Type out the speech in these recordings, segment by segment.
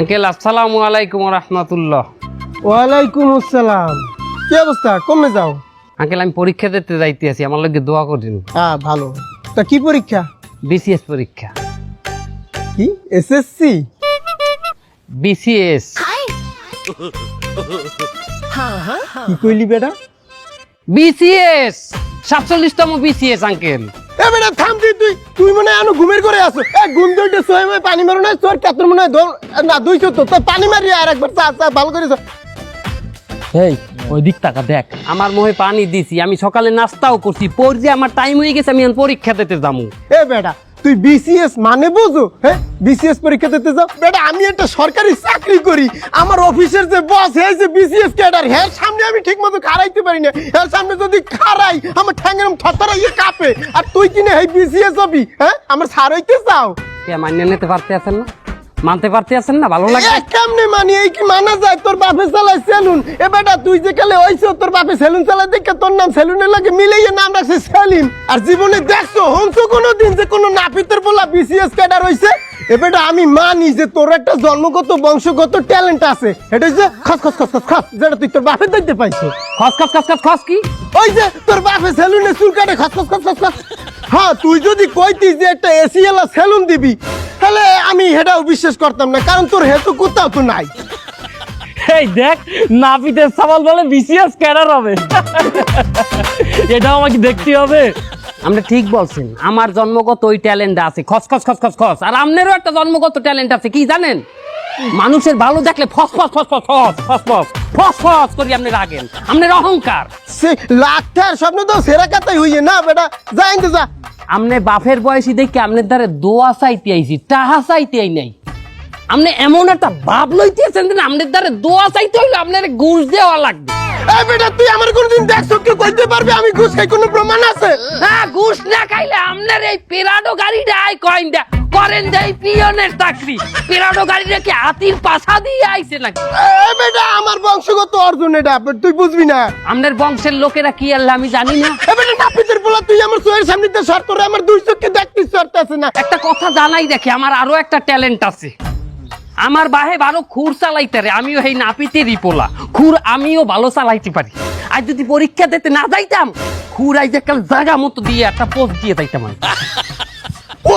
Uncle আসসালামু আলাইকুম রহমতুল্লাহ। ওয়ালাইকুম আসসালাম। কি অবস্থা? কমে যাও। আঙ্কেল আমি পরীক্ষা দিতে যাইতে আছি আমার লগে দোয়া করেন। হ্যাঁ ভালো। তা কি পরীক্ষা? বিসিএস পরীক্ষা। কি? SSC BCS. কি কইলি বেটা? বিসিএস! সাতচল্লিশতম বিসিএস আঙ্কেল। এ বেটা থাম তুই তুই তুই মনে হয় এখনও ঘুমের করে আসো এ ঘুম ধরতে সোয়ে মনে পানি মারো না তোর কাতর মনে হয় ধর না দুইশো তো তোর পানি মারি আর একবার চা চা ভালো করিস। এই ওই দিক টাকা দেখ। আমার মোহে পানি দিছি আমি সকালে নাস্তাও করছি পর যে আমার টাইম হয়ে গেছে আমি পরীক্ষা দিতে যাব এ বেটা তুই বিসিএস মানে বুঝো? হ্যাঁ বিসিএস পরীক্ষা দিতে যাও। বেটা, আমি একটা সরকারি চাকরি করি। আমার অফিসের যে বস হে যে বিসিএস ক্যাডার হ্যাঁ সামনে আমি ঠিক মতো খারাইতে পারি না। হ্যাঁ সামনে যদি খারাই আমার ঠ্যাঙ্গের থরথরাইয়ে কাঁপে। আর তুই কিনে এই বিসিএস হবি? হ্যাঁ আমার সার হইতে চাও? কে মান্য নিতে পারতে আছেন না? মানতে পারতে আছেন না? ভালো লাগে? কেমনে মানি? এই কি মানা যায়? তোর বাপে চালায় সেলুন। এ বেটা, তুই যে কালে হইছো তোর বাপে সেলুন চালায় দেখে তোর নাম সেলুনের লাগে মিলেই নাম রাখছে সেলিম। আর জীবনে দেখছ হংস কোনো দিন যে কোনো নাপিতের বলা বিসিএস ক্যাডার হইছে? এ বেটা আমি মানি যে তোর একটা জন্মগত বংশগত ট্যালেন্ট আছে এটা হচ্ছে খস খস খস খস খস যেটা তুই তোর বাপের দেখতে পাইছো খস খস খস খস খস কি ওই যে তোর বাপের সেলুনে চুল কাটে খস খস খস খস খস হ্যাঁ তুই যদি কইতিস যে একটা এসি এলা সেলুন দিবি তাহলে আমি এটাও বিশ্বাস করতাম না কারণ তোর হেতু কোথাও তো নাই এই দেখ নাপিতের সাবাল বলে বিসিএস ক্যাডার হবে এটাও আমাকে দেখতে হবে আপনি ঠিক বলছেন। আমার জন্মগত ওই ট্যালেন্ট আছে। খস খস খস খস খস। আর আপনারও একটা জন্মগত ট্যালেন্ট আছে কি জানেন? মানুষের ভালো দেখলে ফস ফস ফস ফস ফস ফস ফস ফস ফস করি আপনি রাগেন। আপনার অহংকার। সে লাখটার স্বপ্ন তো সেরা কাতাই হইয়ে না বেটা যাই তো যা। আমনে বাপের বয়সী দেখে আপনার দ্বারে দোয়া চাইতে আইছি টাহা চাইতে আই নাই। আপনি এমন একটা ভাব লইতেছেন যে আপনার দ্বারে দোয়া চাইতে হইলে আপনার ঘুষ দেওয়া লাগবে। এই বেটা তুই আমার কোনদিন দেখছ কেউ কইতে পারবে? আমি ঘুষ খাই কোনো প্রমাণ আছে? হ্যাঁ ঘুষ না খাইলে আপনার এই পেরাডো গাড়িটা আই কয়েনটা করেন যাই পিয়নের চাকরি। পেরাডো গাড়িটা কি হাতির পাশা দিয়ে আইছে নাকি? এই বেটা আমার বংশগত অর্জন এটা তুই বুঝবি না। আপনার বংশের লোকেরা কি আল্লাহ আমি জানি না। এই বেটা নাপিতের বলা তুই আমার চোখের সামনে সর করে আমার দুই চোখকে দেখতিস সরতে আছে না। একটা কথা জানাই দেখে আমার আরও একটা ট্যালেন্ট আছে। আমার বাহে ভালো খুর চালাইতে রে আমিও এই নাপিতেরই পোলা। খুর আমিও ভালো চালাইতে পারি। আর যদি পরীক্ষা দিতে না যাইতাম খুর আই যে কাল জায়গা মতো দিয়ে একটা পোস্ট দিয়ে যাইতাম আমি।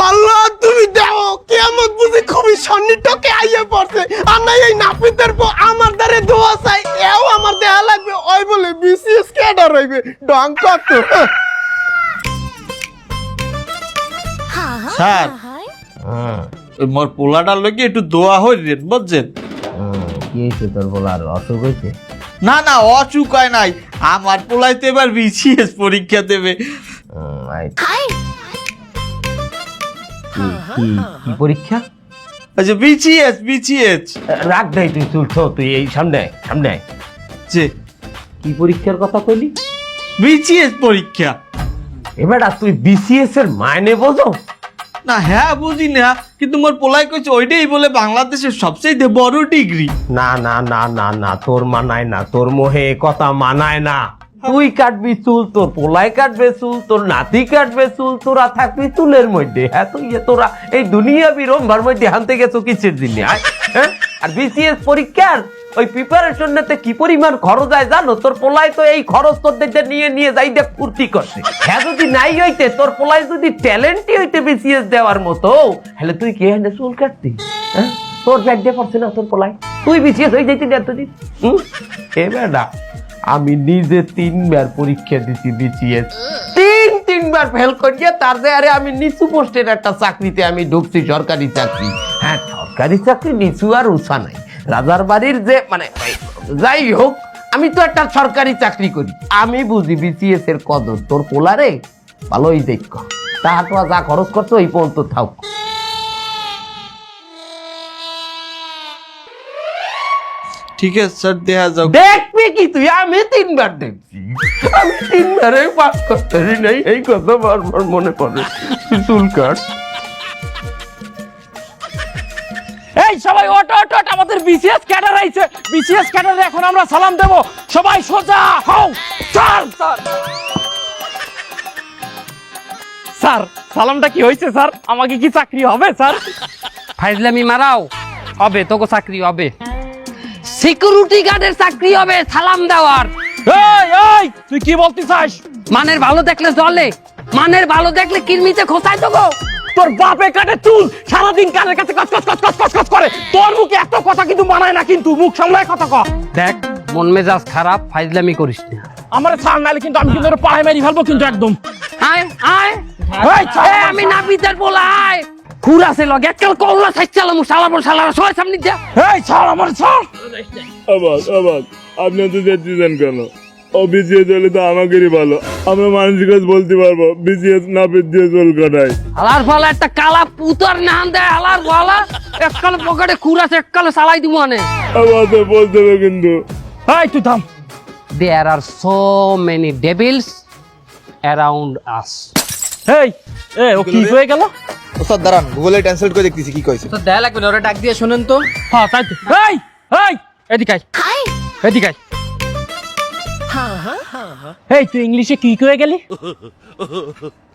আল্লাহ তুমি দাও কেমন বুঝি খুবই সন্নিটকে আইয়া পড়ছে। আর না এই নাপিতের পর আমার দ্বারে দোয়া চাই এও আমার দেহা লাগবে। ওই বলে বিসিএস ক্যাডার হইবে ডং কত স্যার। ওই মোর পোলাটার লোকে একটু দোয়া হইলেন বুঝছেন? কি হয়েছে তোর বলার অসুখ হয়েছে না না অচুক হয় নাই। আমার পোলাইতে এবার বিসিএস পরীক্ষা দেবে। কি- পরীক্ষা? আচ্ছা বিসিএস বিসিএস। রাখ দেয় তুই চুলছ তুই এই সামনে সামনে। যে কি পরীক্ষার কথা কইলি? বিসিএস পরীক্ষা। এবার তুই বিসিএস এর মাইনে বোঝো? না হ্যাঁ বুঝি না কিন্তু মোর পোলাই কইছে ওইটাই বলে বাংলাদেশের সবচেয়ে বড় ডিগ্রি। না না না না না তোর মানায় না তোর মোহে এ কথা মানায় না। তুই কাটবি চুল তোর পোলাই কাটবে চুল তোর নাতি কাটবে চুল তোরা থাকবি চুলের মধ্যে। হ্যাঁ তুই এ তোরা এই দুনিয়া বিরম্ভার মধ্যে হানতে গেছো কিসের দিনে? হ্যাঁ? আর বিসিএস পরীক্ষার ওই প্রিপারেশন নিতে কি পরিমাণ খরচ হয় জানো? তোর পোলাই তো এই খরচ তোদের নিয়ে নিয়ে যাই দেখ ফুর্তি করছে। হ্যাঁ যদি নাই হইতে তোর পোলাই যদি ট্যালেন্টই হইতে বিসিএস দেওয়ার মতো হলে তুই কি হ্যাঁ চুল কাটতি? হ্যাঁ? তোর ব্যাগ দিয়ে পড়ছে না তোর পোলাই তুই বিসিএস হয়ে যাইতি এতদিন? হুম? এ বেটা আমি নিজে তিনবার পরীক্ষা দিছি বিসিএস তিন তিনবার ফেল করিয়ে তার যে আরে আমি নিচু পোস্টের একটা চাকরিতে আমি ঢুকছি সরকারি চাকরি। হ্যাঁ সরকারি চাকরি নিচু আর উষা নাই। রাজার বাড়ির যে মানে যাই হোক আমি তো একটা সরকারি চাকরি করি। আমি বুঝি বিসিএস এর কদর। তোর পোলারে ভালোই দেখ। তাহা তো যা খরচ করছ এই পর্যন্ত থাক ঠিক আছে স্যার দেখা যাও দেখবি কি তুই? আমি তিনবার দেখছি। আমি তিনবারে পাস করতে নাই। এই কথা বারবার মনে পড়ে। চুল কাট। এই সবাই ওট ওট ওট আমাদের বিসিএস ক্যাডার আইছে। বিসিএস ক্যাডারে এখন আমরা সালাম দেব। সবাই সোজা হও। Sir sir. স্যার সালামটা কি হয়েছে স্যার? আমাকে কি চাকরি হবে স্যার? ফাইজলামি মারাও। হবে তোকে চাকরি হবে। সিকিউরিটি গার্ডের চাকরি হবে সালাম দেওয়ার। এই এই তুই কি বলতে চাস? মানের ভালো দেখলে জলে মানের ভালো দেখলে কিরমিতে খোসায় তো গো তোর বাপে কাটে চুল সারাদিন কানের কাছে কচ কচ কচ কচ কচ কচ করে। তোর মুখে এত কথা কিন্তু মানায় না কিন্তু মুখ সামলায় কথা ক। দেখ মন মেজাজ খারাপ ফাইজলামি করিস না। আমার ছাড় নালে কিন্তু আমি কিন্তু তোর পায়ে মেরি ফেলব কিন্তু একদম। আয় আয়। এই, ছাড়। আমি নাপিতের বলা আয়। খুর আছে লগে এককাল কল্লা সাইচালাম সালাবো সালারা সবাই সামনে যা এই ছাড় আমার ছাড়। আবাদ আবাদ আপনি তো যাচ্ছেন কেন? ও বিসিএস হলে তো আমাদেরই ভালো। আমরা মানুষের কাছে বলতে পারব বিসিএস না দিয়ে চুল কাটাই হালার ফালা একটা কালা পুতার নাম দেয় হালার ফালা। এককাল পকেটে আছে এককালে সালাই দিব আনে। আবাদ বলতে হবে কিন্তু। এই তুই থাম। There are so many devils around us. এই এ ও কি হয়ে গেল? ওস্তাদ দাঁড়ান গুগলে ট্রান্সলেট করে দেখতেছি কি কইছে। তো দেয়া লাগবে না ওরা ডাক দিয়ে শোনেন তো। হ্যাঁ তাই তো। এই এই এদিকে আয়। এদিকে আয়। এই তুই ইংলিশে কি করে গেলি?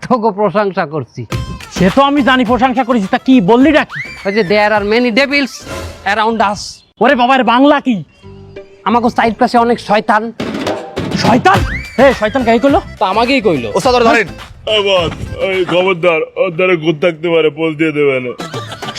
তোকে প্রশংসা করছি। সে তো আমি জানি প্রশংসা করেছি তা কি বললি নাকি? ওই যে there are many devils around us ওরে বাবার বাংলা কি? আমাকে সাইড পাশে অনেক শয়তান। শয়তান? এ শয়তান কাই করল তো আমাকেই কইলো। ওস্তাদ ধরেন। আবাদ ওই খবরদার ওর দ্বারা ঘুর থাকতে পারে পোল দিয়ে দেবে না।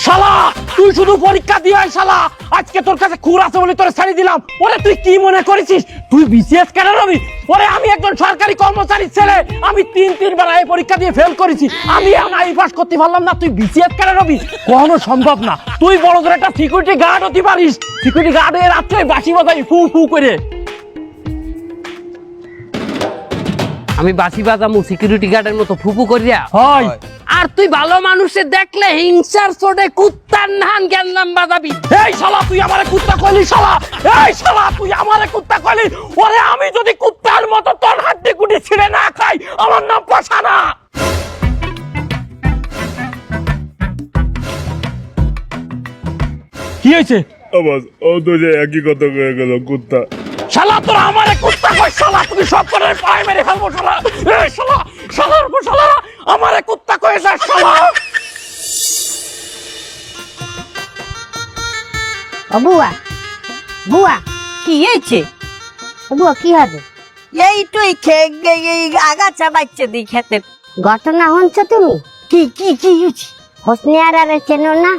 শালা, তুই শুধু পরীক্ষা দিয়ে আয় শালা। আজকে তোর কাছে খুর আছে বলে তোরে ছাড়ি দিলাম। ওরে, তুই কি মনে করেছিস? তুই বিসিএস কেন রবি ওরে, আমি একজন সরকারি কর্মচারী ছেলে। আমি তিন, তিনবার এই পরীক্ষা দিয়ে ফেল করেছি। আমি আই পাস করতে পারলাম না। তুই বিসিএস কেন রবি কখনো সম্ভব না। তুই বড় করে একটা সিকিউরিটি গার্ড হতে পারিস। সিকিউরিটি গার্ড এর রাত্রে বাসি বাজাই, ফু ফু করে। আমি বাসি বাজামু সিকিউরিটি গার্ডের মতো ফুপু করিয়া। হয়। আর তুই ভালো মানুষের দেখলে হিংসার চোটে কুত্তার নান জ্ঞান বাজাবি। এই শালা তুই আমারে কুত্তা কইলি শালা! এই শালা তুই আমারে কুত্তা কইলি! ওরে আমি যদি কুত্তার মতো তোর হাড্ডি গুটি ছিঁড়ে না খাই আমার নাম পাশানা! কি হয়েছে? আবাদ ও তো যে একই কথা হয়ে গেল কুত্তা। শালা তোর আমারে কুত্তা কই শালা তুমি সব করে পায়ে মেরে ফেলব শালা। এই শালা শালার উপর শালা আমারে কুত্তা কয়ে যা শালা। বুয়া বুয়া কি হয়েছে? বুয়া কি হবে? এই তুই খেয়ে এই আগাছা বাচ্চা দি খেতে। ঘটনা হচ্ছে তুমি? কি কি কি হয়েছে? হোসনে আরারে চেনো না?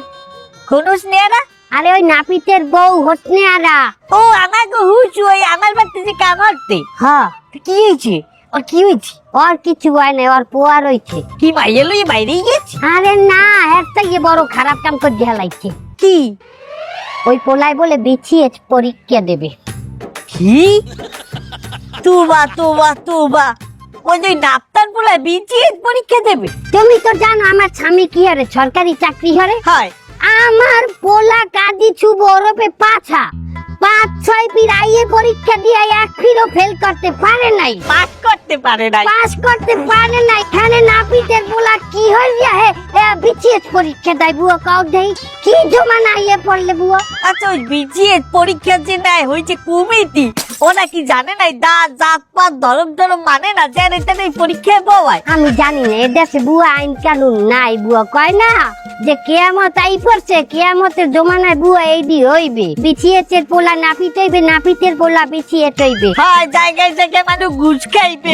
খুনুস নেরা আরে ওই নাপিতের বউ হোসনে আরা। ও আমাকে হুচু ওই আমার বাড়িতে কাম করতে হ্যাঁ। কি হয়েছে? ওর কি হয়েছে? ওর কিছু হয় না ওর পোয়া রয়েছে কি মাইয়ে লই বাইরে গেছে? আরে না একটা গিয়ে বড় খারাপ কাম করে ঢেলাইছে কি? ওই পোলাই বলে বিছিয়ে পরীক্ষা দেবে। কি? তুবা তুবা তুবা। ওই যে নাপ্তার বলে বিচিএস পরীক্ষা দেবে। তুমি তো জানো আমার স্বামী কি হারে সরকারি চাকরি হরে? হয়। আমার পোলা কাদি ছুব ওরপে পাছা। পাঁচ ছয় পির আইয়ে পরীক্ষা দিয়ে এক ফিরও ফেল করতে পারে নাই। পাস করতে পারে না পাস করতে পারে না এখানে নাপিতের বলা কি হইয়া হে বিচিএস পরীক্ষা দেয় বুয়া কাউ দেই কি জমা না ইয়ে পড়লে বুয়া? আচ্ছা ওই বিচিএস পরীক্ষা যে নেয় হয়েছে কমিটি ওরা কি জানে না দাঁত জাত পাত ধরম ধরম মানে না জানে তেনে পরীক্ষায় বওয়ায়? আমি জানি না এ দেশে বুয়া আইন কানুন নাই বুয়া কয় না? যে কেয়ামত আই পড়ছে কেয়ামতের জমানায় বুয়া এই দি হইবে। বিছিয়েছে পোলা নাপিত হইবে নাপিতের পোলা বিছিয়ে হইবে হয় জায়গায় জায়গায় মানুষ ঘুষ খাইবে।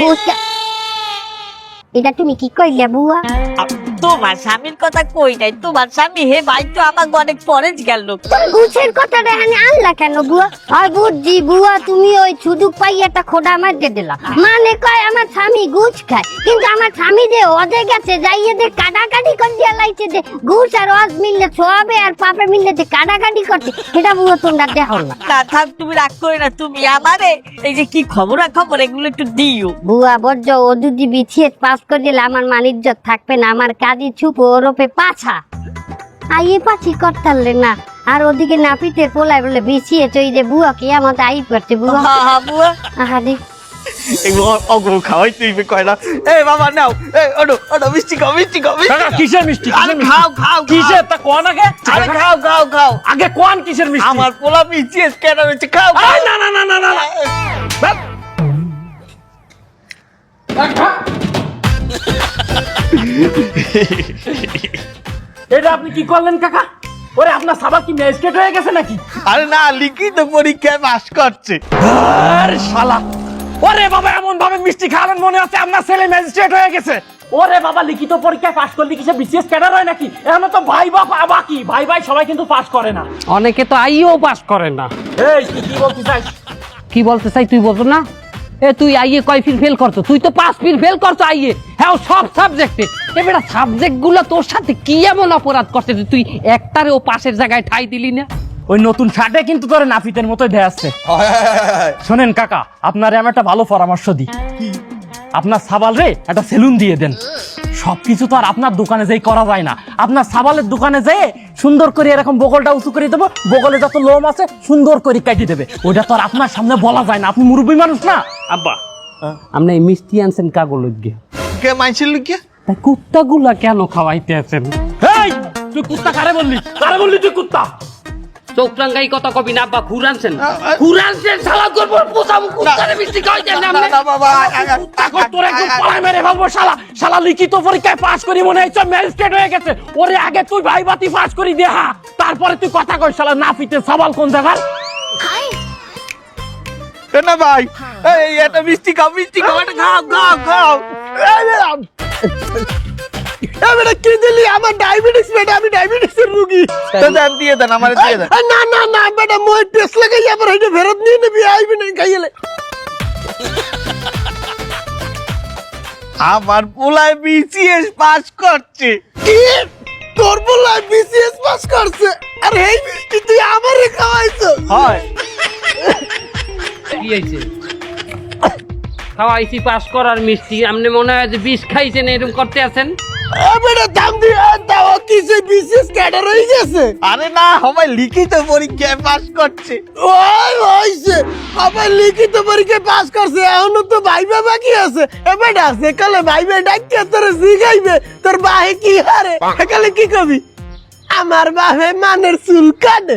এটা তুমি কি কইলে বুয়া? তোমার স্বামীর কথা কই নাই? তোমার স্বামী হে ভাই তো আমাকে অনেক পরেজ গেল। গুছের কথাটা এখানে আনলা কেন বুয়া? আর বুঝছি বুয়া তুমি ওই সুদুক পাই একটা খোদা মারতে দিলা। মানে কয় আমার স্বামী গুছ খায়। কিন্তু আমার স্বামী যে অদে গেছে যাইয়ে যে কাটাকাটি করে দিয়া লাইছে যে গুছ আর অজ মিললে ছোয়াবে আর পাপে মিললে যে কাটাকাটি করছে সেটা বুয়া তোমরা দেখো না। থাক তুমি রাগ করে না তুমি আমারে এই যে কি খবর খবর এগুলো একটু দিও। বুয়া বর্জ ও যদি বিছিয়ে পাস করে দিলে আমার মানিজ্য থাকবে না আমার কাজই ছুপ ওরপে পাছা। আইয়ে পাছি করতালে না। আর ওদিকে নাপিতে পোলাই বলে বিছিয়ে চই যে বুয়া কি আমার আই করছে বুয়া? হা হা বুয়া। আহা দেখ এগুলো অগো খাওয়াই তুই কয় না। এই বাবা নাও। এই ওডো ওডো মিষ্টি খাও মিষ্টি খাও মিষ্টি কাকা। কিসের মিষ্টি আরে খাও খাও কিসের? তা কোন আগে? আরে খাও খাও খাও। আগে কোন কিসের মিষ্টি? আমার পোলা বিচিএস কেন হচ্ছে খাও। না না না না না না। বাপ। এটা আপনি কি করলেন কাকা? ওরে আপনার সাবাল কি ম্যাজিস্ট্রেট হয়ে গেছে নাকি? আরে না লিখিত পরীক্ষায় পাশ করছে। আরে শালা। ওরে বাবা এমন ভাবে মিষ্টি খাওয়ালেন মনে হচ্ছে আপনার ছেলে ম্যাজিস্ট্রেট হয়ে গেছে। ওরে বাবা লিখিত পরীক্ষায় পাশ করলে কি সে বিসিএস ক্যাডার হয় নাকি? এখন তো ভাই বা বাকি। ভাই ভাই সবাই কিন্তু পাশ করে না। অনেকে তো আইও পাস করে না। এই কি বলতে চাইছ কি বলতে চাই তুই বলতো না? এ তুই আইয়ে কয় ফিল ফেল করছ তুই তো পাঁচ ফিল ফেল করছ আইয়ে। হ্যাঁ সব সাবজেক্টে এবার সাবজেক্টগুলো তোর সাথে কি এমন অপরাধ করছে যে তুই একটারে ও পাশের জায়গায় ঠাই দিলি না? ওই নতুন শার্টে কিন্তু তোর নাফিতের মতোই দেয়া আসছে শোনেন কাকা আপনারে আমি একটা ভালো পরামর্শ দিই। আপনার সাবাল রে একটা সেলুন দিয়ে দেন। সবকিছু তো আর আপনার দোকানে যেই করা যায় না। আপনার সাবালের দোকানে যেয়ে সুন্দর করে এরকম বগলটা উঁচু করে দেবো বগলে যত লোম আছে সুন্দর করে কাটিয়ে দেবে। ওইটা তো আর আপনার সামনে বলা যায় না। আপনি মুরব্বী মানুষ না? আব্বা। আপনি এই মিষ্টি আনছেন কাগজ গিয়ে কে মাইছিল লিখে তাই কুত্তাগুলা কেন খাওয়াইতে আছেন এই তুই কুত্তা কারে বললি? কারে বললি তুই কুত্তা? চৌকরাঙ্গাই কথা কবি না আব্বা ঘুরানছেন ঘুরানছেন সালা করব পোষাম কুত্তারে মিষ্টি খাওয়াইতেন না আপনি? বাবা এখন তোর একদম পাড়ায় মেরে ফেলব শালা। শালা লিখিত পরীক্ষায় পাস করি মনে হচ্ছে ম্যাজিস্ট্রেট হয়ে গেছে। ওরে আগে তুই ভাই বাতি পাস করি দেহা তারপরে তুই কথা কই শালা নাফিতে সাবাল কোন জায়গার? না ভাই এই এটা মিষ্টি খাও মিষ্টি খাও। এটা খাও খাও খাও বেটা, কি দিলি? আমার ডায়াবেটিস বেটা আমি ডায়াবেটিসের রুগী। তো দেন দিয়ে দেন আমার দিয়ে দেন। না না না বেটা মই টেস্ট লাগাই আবার এটা ফেরত নিয়ে নিবি আইবি না খাইলে আমার পোলায় বিসিএস পাস করছে। কি? তোর বলা বিসিএস পাস করছে? আর এই মিষ্টি তুই আমারে খাওয়াইছো? হয়। কি হয়েছে খাওয়াইছি পাস করার মিষ্টি। আপনি মনে হয় যে বিষ খাইছেন এরকম করতে আছেন? বেটা দাম দিয়ে দাও সে ক্যাডার হয়ে গেছে? আরে না সবাই লিখিত পরীক্ষায় পাস করছে। ওই হইছে আবার লিখিত পরীক্ষায় পাস করছে এখনও তো ভাইবা বাকি আছে। এ বেটা সেকালে ভাইবা ডাকিয়ে তোর জিগাইবে তোর বাহে কি হারে? সেকালে কি কবি? আমার বাহে মানের চুল কাটে।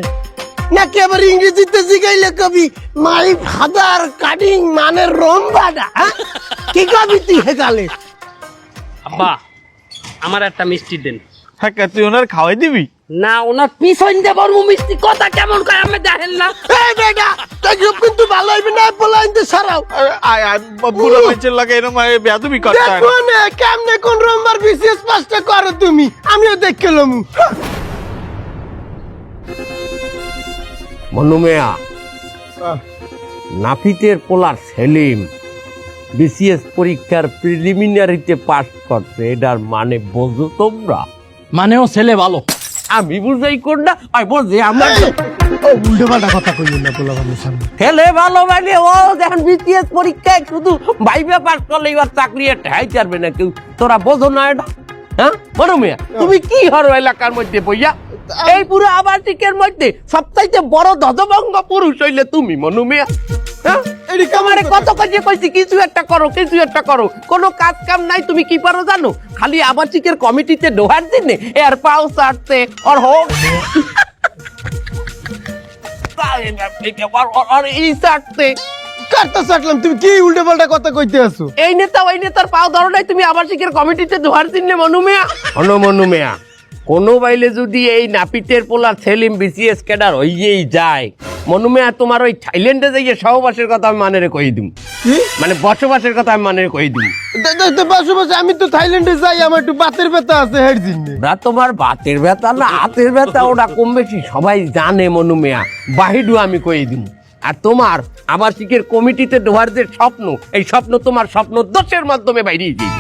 নাকি আবার ইংরেজিতে জিগাইলে কবি মাই ফাদার কাটিং মানের রম্বাডা হ্যাঁ? কি কবি তুই হেকালে আব্বা আমার একটা মিষ্টি দেন। হ্যাঁ তুই ওনার খাওয়াই দিবি? না ওনার পিছন দেব মিষ্টি কথা কেমন করে আমি দেখেন না। এই বেটা তুই কিন্তু ভালো হইবে না সারাও। আরে, আয় আয় বুড়ো মানুষের লাগে এরকম বেয়াদবি করতে হয় দেখো না কেমনে কোন রোমবার বিশেষ পাঁচটা করো তুমি? আমিও দেখে লমু। মনুমেয়া নাফিতের পোলার সেলিম। বিসিএস পরীক্ষার প্রিলিমিনারিতে পাস করছে। এটার মানে বোঝো তোমরা। মানেও ছেলে ভালো। আমি বুঝাই কোনটা আর বোঝে আমার উল্টো পাল্টা কথা কইল না পোলাবানের সামনে। ছেলে ভালো মানে ও যখন বিসিএস পরীক্ষায় শুধু ভাইবে পাস করলে এবার চাকরি ঠাই চারবে না কেউ। তোরা বোঝো না এটা। হ্যাঁ? মনুমিয়া তুমি কি হরো এলাকার মধ্যে বইয়া এই পুরো আবাসিকের মধ্যে সবচাইতে বড় ধ্বজভঙ্গ পুরুষ হইলে তুমি মনুমিয়া তোমারে কত কাজে কইছি কিছু একটা করো কিছু একটা করো। কোনো কাজ কাম নাই তুমি কি পারো জানো? খালি আবাসিকের কমিটিতে ঢোকার দিনে এর পাও চাটতে আর হোক আর এই চাটতে কাটতে চাটলাম তুমি কি উল্টো পাল্টা কথা কইতে আছো? এই নেতা ওই নেতার পাও ধরো নাই তুমি আবাসিকের কমিটিতে ঢোকার দিনে মনুমিয়া অন মনুমিয়া কোনো বাইলে যদি এই নাপিতের পোলার সেলিম বিসিএস ক্যাডার হইয়েই যায়। মনুমিয়া তোমার ওই থাইল্যান্ডে যাইয়ে সহবাসের কথা আমি মানে কই দিম? মানে বসবাসের কথা আমি মানে কই দিম? দে- দে- দে, বসো বসো আমি তো থাইল্যান্ডে যাই আমার একটু বাতের ব্যথা আছে হেড দিনে ওরা তোমার বাতের ব্যথা না হাতের ব্যথা ওরা কম বেশি সবাই জানে মনুমিয়া বাহিডু আমি কই দিম? আর তোমার আবাসিকের কমিটিতে ঢোয়ার যে স্বপ্ন এই স্বপ্ন তোমার স্বপ্ন দোষের মাধ্যমে বাইরে যাই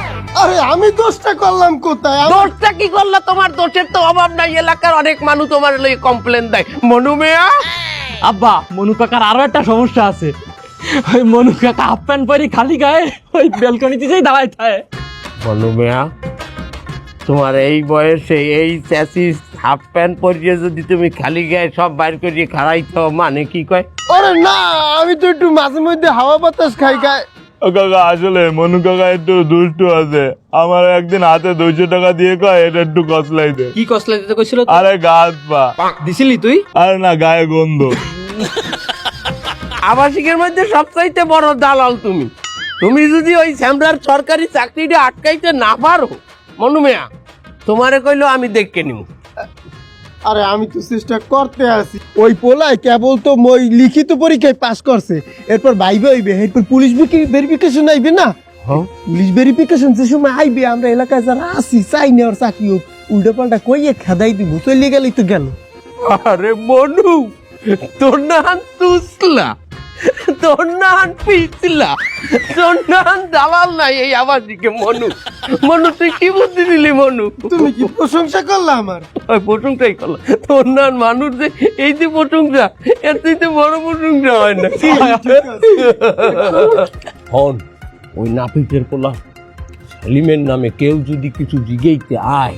আরে আমি দোষটা করলাম কোথায়? দোষটা কি করল? তোমার দোষের তো অভাব নাই। এলাকার অনেক মানুষ তোমার লই কমপ্লেন দেয়। মনুমিয়া আব্বা মনু কাকার আরও একটা সমস্যা আছে। ওই মনু কাকা হাফ প্যান্ট পরি খালি গায়ে ওই বেলকনিতে যেই দাঁড়ায় থাকে। মনুমিয়া তোমার এই বয়সে এই চ্যাসিস হাফ প্যান্ট পরিয়ে যদি তুমি খালি গায়ে সব বাইর করিয়ে খাড়াইতে মানে কি কয়? আরে না আমি তো একটু মাঝে মধ্যে হাওয়া বাতাস খাই খাই ও কাকা আসলে মনু কাকা একটু দুষ্টু আছে। আমার একদিন হাতে দুইশো টাকা দিয়ে কয় এটা একটু কসলাই দে। কি কসলা দিতে কইছিল আরে গাছ পা। দিছিলি তুই? আরে না গায়ে গন্ধ। আবাসিকের মধ্যে সবচাইতে বড় দালাল তুমি। তুমি যদি ওই স্যামরার সরকারি চাকরিটা আটকাইতে না পারো মনুমিয়া তোমারে কইলো আমি দেখকে নিব আরে আমি তো চেষ্টা করতে আছি। ওই পোলায় কেবল তো মই লিখিত পরীক্ষায় পাস করছে। এরপর ভাইবে হইবে এরপর পুলিশ ভেরিফিকেশন আইবে না? পুলিশ ভেরিফিকেশন যে সময় আইবে আমরা এলাকায় যারা আছি চাই নেওয়ার চাকরি হোক উল্টো পাল্টা কইয়ে খেদাই দিব চলে গেলেই তো গেল। আরে মনু তোর নান তুসলা। তোর নান পিছলা তোর দালাল নাই এই মনু। মনু তুই কি বুদ্ধি দিলি মনু? তুমি কি প্রশংসা করলা আমার? ওই প্রশংসাই মানুষ যে এই যে প্রশংসা এর থেকে বড় প্রশংসা হয় না। হন ওই নাপিতের পোলা সেলিমের নামে কেউ যদি কিছু জিগেইতে আয়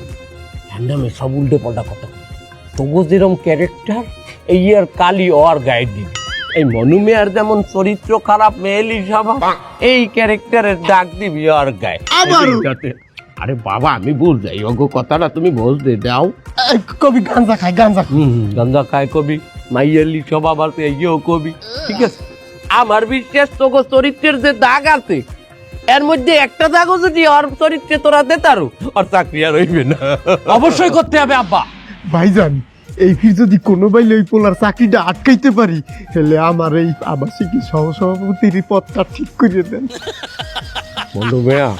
এর নামে সব উল্টে পাল্টা কথা। তবু যেরকম ক্যারেক্টার এই আর কালি ওর গায়ে দিবি। এই মনু মেয়ার যেমন চরিত্র খারাপ মেয়েলি স্বভাব এই ক্যারেক্টারের ডাক দিবি আর গায়ে। আরে বাবা আমি বুঝ যাই। অগো কথাটা তুমি বুঝতে দাও। কবি গাঞ্জা খায় গাঞ্জা। হুম। গন্ধা খায় কবি মাইয়ালি স্বভাব আছে ইয়েও কবি। ঠিক আছে? আমার বিশ্বাস তোকে চরিত্রের যে দাগ আছে এর মধ্যে একটা দাগও যদি ওর চরিত্রে তোরা দে তারু ওর চাকরি আর হইবে না। অবশ্যই করতে হবে আব্বা। ভাইজান এই ফির যদি কোনো বাইলে ওই পোলার চাকরিটা আটকাইতে পারি তাহলে আমার এই আবাসিক সহসভাপতির পদটা ঠিক করে দেন। বন্ধু মেয়া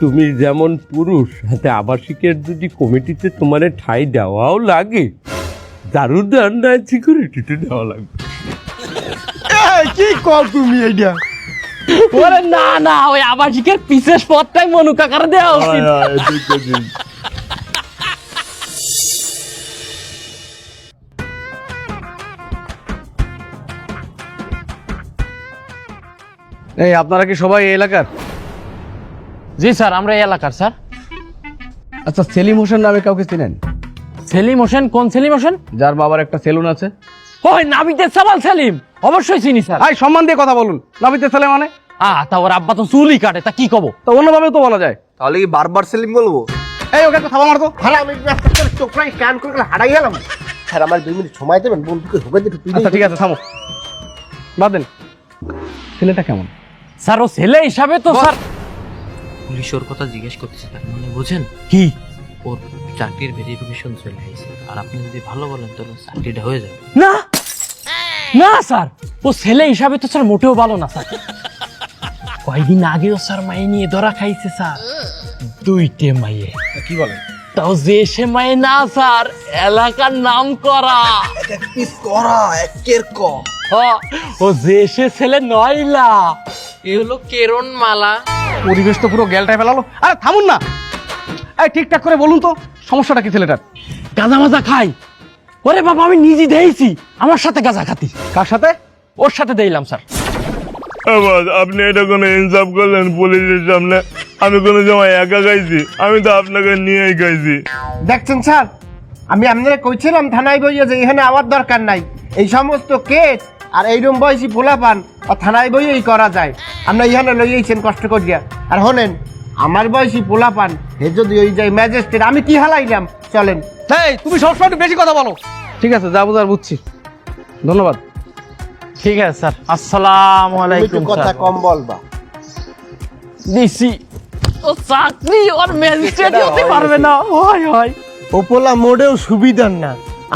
তুমি যেমন পুরুষ হাতে আবাসিকের যদি কমিটিতে তোমার ঠাই দেওয়াও লাগে দারুদার না সিকিউরিটিতে দেওয়া লাগবে। কি কল তুমি এইটা ওরে না না ওই আবাসিকের বিশেষ পদটাই মনু কাকার দেওয়া উচিত। এই আপনারা কি সবাই এই এলাকার? জি স্যার আমরা এই এলাকার স্যার। আচ্ছা সেলিম হোসেন নামে কাউকে চিনেন? সেলিম হোসেন? কোন সেলিম হোসেন? যার বাবার একটা সেলুন আছে। ওই নাবিদের সাবাল সেলিম। অবশ্যই চিনি স্যার। আই সম্মান দিয়ে কথা বলুন। নাবিতে ছেলে মানে? আ তা ওর আব্বা তো চুলই কাটে তা কি কব? তো অন্যভাবে তো বলা যায়। তাহলে কি বারবার সেলিম বলব? এই ওকে একটা থাবা মারতো। হারা আমি করে চোখটাই স্ক্যান করে গেলে হারাই গেলাম। স্যার আমার দুই মিনিট সময় দেবেন বন্ধুকে হবে একটু আচ্ছা ঠিক আছে থামো। বাদ দেন। ছেলেটা কেমন? স্যার ও ছেলে হিসাবে তো স্যার। পুলিশ ওর কথা জিজ্ঞেস করতেছে তার মানে বুঝেন? কি? ওর চাকরির ভেরিফিকেশন চলে আসছে আর আপনি যদি ভালো বলেন তাহলে চাকরিটা হয়ে যাবে। না! না স্যার! ও ছেলে হিসাবে তো স্যার মোটেও ভালো না স্যার। কয়েকদিন আগেও স্যার মায়ে নিয়ে ধরা খাইছে স্যার। দুইটে মাইয়ে। কি বলেন? তাও যে সে মায়ে না স্যার এলাকার নাম করা। করা? একের ক। হ, ও যে সে ছেলে নয়লা। এ হলো কেরন মালা। পরিবেশ তো পুরো গ্যালটায় ফেলালো। আরে থামুন না। এই ঠিকঠাক করে বলুন তো সমস্যাটা কি ছেলেটার? গাঁজা মাজা খাই। ওরে বাবা আমি নিজে দেইছি। আমার সাথে গাঁজা খাতি। কার সাথে? ওর সাথে দেইলাম স্যার। আবার আপনি এটা কোনো ইনসাফ করলেন পুলিশের সামনে? আমি কোনো সময় একা খাইছি। আমি তো আপনাকে নিয়েই খাইছি। দেখছেন স্যার? আমি আপনারা কইছিলাম থানায় বইয়ে যে এখানে আওয়ার দরকার নাই। এই সমস্ত কেস আর এইরকম বয়সী পোলা পান আর থানায় বইয়েই করা যায়। আমরা এখানে লইয়েছেন কষ্ট করিয়া। আর হনেন আমার বয়সী পোলা পান হে যদি ওই যাই ম্যাজিস্ট্রেট আমি কি হালাইলাম? চলেন। এই তুমি সবসময় একটু বেশি কথা বলো। ঠিক আছে যা বুঝার বুঝছি। ধন্যবাদ। ঠিক আছে স্যার। আসসালামু তুমি আলাইকুম কথা কম বলবা। দিছি। ও চাকরি ওর ম্যাজিস্ট্রেট হতে পারবে না। হয় হয় ও পোলা মোটেও সুবিধার না।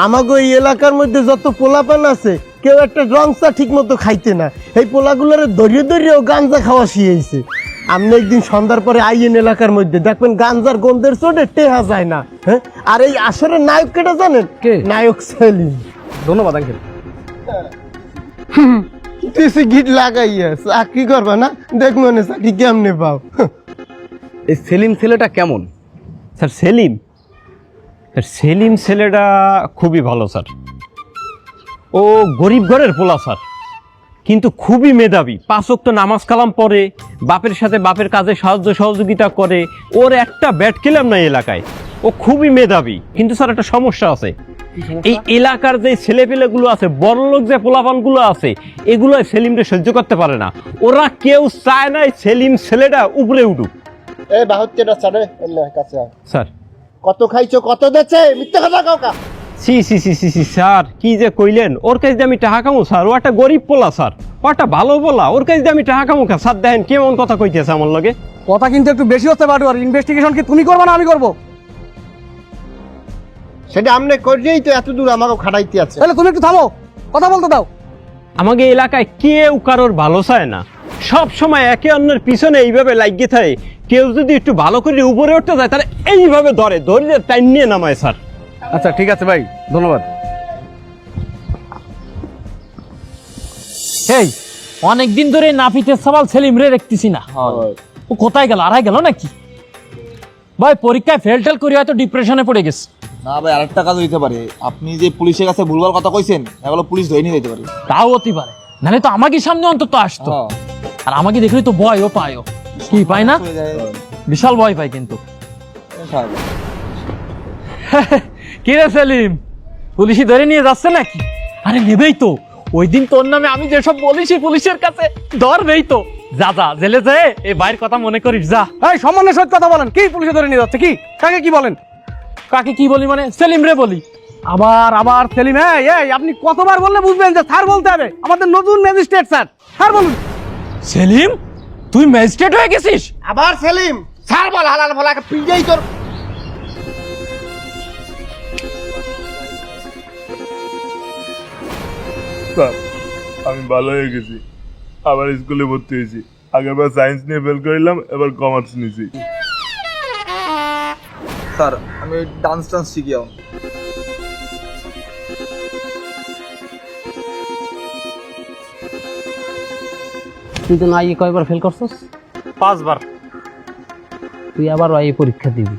আমাকে ওই এলাকার মধ্যে যত পোলাপান আছে কেউ একটা রংসা ঠিক মতো খাইতে না। এই পোলাগুলোর দরিয়ে দরিয়েও গাঞ্জা খাওয়া শিয়েছে আপনি একদিন সন্ধ্যার পরে আইয়েন এলাকার মধ্যে দেখবেন গাঞ্জার গন্ধের চোটে টেহা যায় না হ্যাঁ? আর এই আসরের নায়ক কেটা জানেন? কে? নায়ক সেলিম। ধন্যবাদ আঙ্কেল। দেশে গিট লাগাইয়া চাকরি করবা না? দেখব না চাকরি কেমনে পাও। এই সেলিম ছেলেটা কেমন? স্যার সেলিম? সেলিম ছেলেটা খুবই ভালো স্যার। ও গরিব ঘরের পোলা স্যার। কিন্তু খুবই মেধাবী। পাঁচ ওয়াক্ত নামাজ কালাম পড়ে বাপের সাথে বাপের কাজে সাহায্য সহযোগিতা করে। ওর একটা ব্যাট খেলাম না এলাকায়। ও খুবই মেধাবী। কিন্তু স্যার একটা সমস্যা আছে। এই এলাকার যে ছেলেপেলেগুলো আছে বড় লোক যে পোলাপানগুলো আছে এগুলো সেলিমটা সহ্য করতে পারে না। ওরা কেউ চায় না সেলিম ছেলেটা উপরে উঠুক। এ বাহত্তরটা ছাড়ে কাছে স্যার কত খাইছো কত দেছে? মিথ্যা কথা কাউকা সি সি সি সি সি স্যার কি যে কইলেন? ওর কাছে দিয়ে আমি টাকা কামো স্যার। ও একটা গরিব পোলা স্যার। ও একটা ভালো পোলা। ওর কাছে দিয়ে আমি টাকা কামো খা স্যার দেখেন কেমন কথা কইতেছে আমার লগে। কথা কিন্তু একটু বেশি হচ্ছে বাটু আর ইনভেস্টিগেশন কি তুমি করবে না আমি করব? সেটা আমনে করিয়েই তো এত দূর আমাকে খাটাইতে আছে। তাহলে তুমি একটু থামো। কথা বলতে দাও। আমাকে এলাকায় কেউ কারোর ভালো চায় না। সব সময় একে অন্যের পিছনে এইভাবে লাগিয়ে থাকে। কেউ যদি একটু ভালো করে উপরে উঠতে যায় তাহলে এইভাবে ধরে ধরে টাইম নিয়ে নামায় স্যার। আচ্ছা ঠিক আছে ভাই ধন্যবাদ। এই অনেকদিন ধরে নাপিতের সবাল সেলিম রে দেখতেছি না। ও কোথায় গেল আড়াই গেল নাকি? ভাই পরীক্ষায় ফেল টেল করে হয়তো ডিপ্রেশনে পড়ে গেছে। না ভাই আরেকটা কাজ হইতে পারে। আপনি যে পুলিশের কাছে ভুলভাল কথা কইছেন এগুলো পুলিশ ধরে নিয়ে যেতে পারে। তাও হতে পারে। নাহলে তো আমাকে সামনে অন্তত আসতো। হ্যাঁ। আর আমাকে দেখলে তো ভয়ও পায়ও। কি পায় না? বিশাল ভয় পায় কিন্তু। কি রে সেলিম? পুলিশি ধরে নিয়ে যাচ্ছে নাকি? আরে নেবেই তো। ওই দিন তোর নামে আমি যেসব বলিছি পুলিশের কাছে ধরবেই তো। যা যা জেলে যায় এই কথা মনে করিস যা। এই সম্মানের সহিত কথা বলেন। কি পুলিশে ধরে নিয়ে যাচ্ছে? কি? কাকে কি বলেন? কাকে কি বলি মানে? সেলিম রে বলি। আবার আবার সেলিম এই এই আপনি কতবার বললে বুঝবেন যে স্যার বলতে হবে? আমাদের নতুন ম্যাজিস্ট্রেট স্যার। স্যার বলুন। সেলিম তুই ম্যাজিস্ট্রেট হয়ে গেছিস? আবার সেলিম স্যার বল হালাল ফলাকে পিজেই তোর। স্যার আমি ভালো হয়ে গেছি। আবার স্কুলে ভর্তি হয়েছি। আগেরবার সায়েন্স নিয়ে ফেল করিলাম এবার কমার্স নিয়েছি। স্যার আমি ডান্স টান্স শিখিয়াও তুই তো আইয়ে কয়বার ফেল করছস? পাঁচবার। তুই আবার আইয়ে পরীক্ষা দিবি।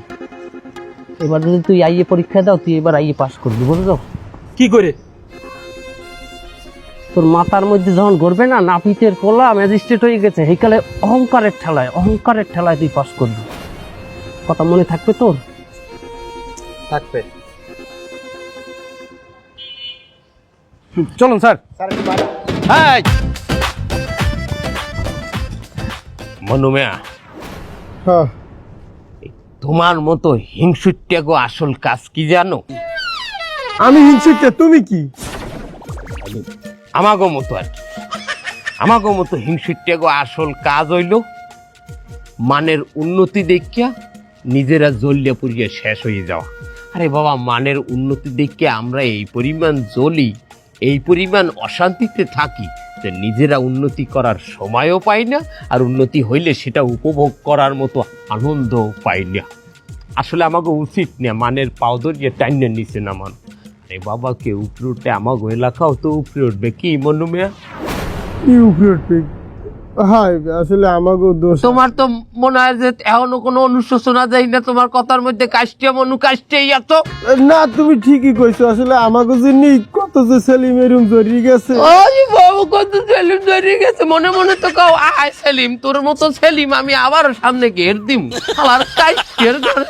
এবার যদি তুই আইয়ে পরীক্ষা দাও তুই এবার আইয়ে পাস করবি বুঝছ? কি করে? তোর মাথার মধ্যে যখন গড়বে না নাপিতের পোলা ম্যাজিস্ট্রেট হয়ে গেছে সেইকালে অহংকারের ঠেলায় অহংকারের ঠেলায় তুই পাস করবি। কথা মনে থাকবে তোর? থাকবে। চলুন স্যার। হ্যাঁ মনুমিয়া হ্যাঁ। তোমার মতো হিংসুট্যাগো আসল কাজ কি জানো? আমি হিংসুটে তুমি কি? আমাগো মতো আর কি। আমাগো মতো হিংসুট্যাগো আসল কাজ হইল মানের উন্নতি দেখিয়া নিজেরা জ্বলিয়া পুড়িয়া শেষ হয়ে যাওয়া। আরে বাবা মানের উন্নতি দেখিয়া আমরা এই পরিমাণ জ্বলি এই পরিমাণ অশান্তিতে থাকি। যে নিজেরা উন্নতি করার সময়ও পাই না আর উন্নতি হইলে সেটা উপভোগ করার মতো আনন্দও পাই না। আসলে আমাকে উচিত না মানের পাউদরিয়ে টাইনের নিচে নামান। আরে বাবা কে উপরে উঠে আমাকে এলাকাও তো উপরে উঠবে কি মনু মিয়া? কি উপরে উঠবে? হাই আসলে আমাকেও দোষ তোমার তো মনে হয় যে এখনও কোনো অনুশোচনা যায় না তোমার কথার মধ্যে কাষ্টিয়া মনু কাষ্টিয়াই এত? না তুমি ঠিকই কইছো আসলে আমাকে যে কত যে সেলিম এরম জড়িয়ে গেছে। কাউ কত সেলিম ধরে গেছে? মনে মনে তো কাউ আয় সেলিম, তোর মতো সেলিম আমি আবার সামনে ঘের দিম। আর তাই ঘের ধরে